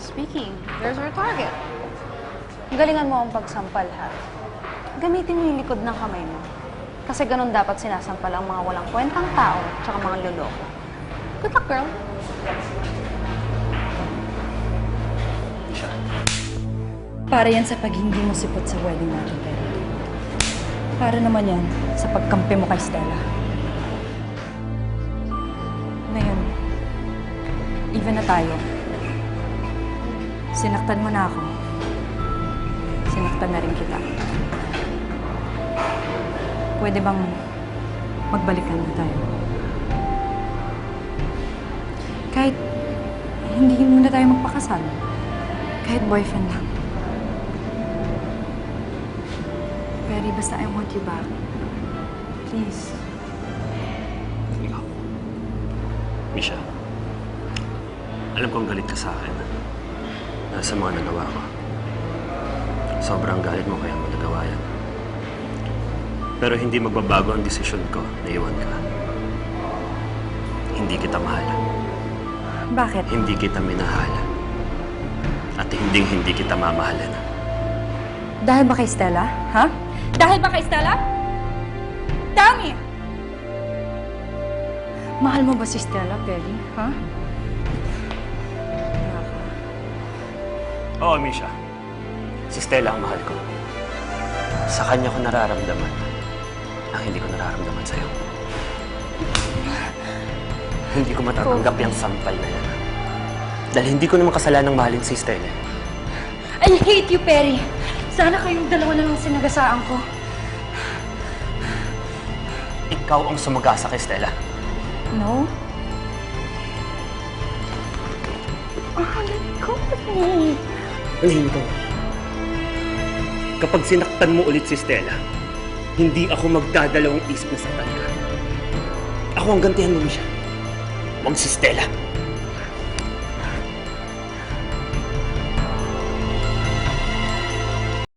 speaking. There's our target. Galingan mo ang pagsampal, ha? Gamitin mo yung likod ng kamay mo. Kasi ganun dapat sinasampal ang mga walang kwentang tao tsaka mga loloko. Good luck, girl. Para yan sa pag hindi mo sipot sa wedding natin, pero para naman yan sa pagkampi mo kay Stella. Ngayon, even na tayo. Sinaktan mo na ako. Sinaktan na rin kita. Pwede bang magbalikan na tayo? Kahit hindi muna tayo magpakasal. Kahit boyfriend lang. Pero basta I want you back. Please. ikaw. Misha, alam kong galit ka sa akin. Dahil sa mga nagawa ko. Sobrang galit mo kaya mo nagawa yan. Pero hindi magbabago ang desisyon ko na iwan ka. Hindi kita mahal. Bakit? Hindi kita minahal. At hindi hindi kita mamahalin. Dahil ba kay Stella? Ha? Dahil ba kay Stella? Tell me! Mahal mo ba si Stella, Perry? Ha? Oo, Misha. Si Stella ang mahal ko. Sa kanya ko nararamdaman ang hindi ko nararamdaman sa'yo. Hindi ko matatanggap yung sampal na yan. Dahil hindi ko naman kasalanang mahalin si Stella. I hate you, Perry! Sana kayong dalawa na lang sinagasaan ko. Ikaw ang sumagasa kay Stella. No? Oh, let go of me! Ka. Kapag sinaktan mo ulit si Stella, hindi ako magdadalawang isip na saktan ka. Ako ang gantihan mo, Misha. Huwag si Stella.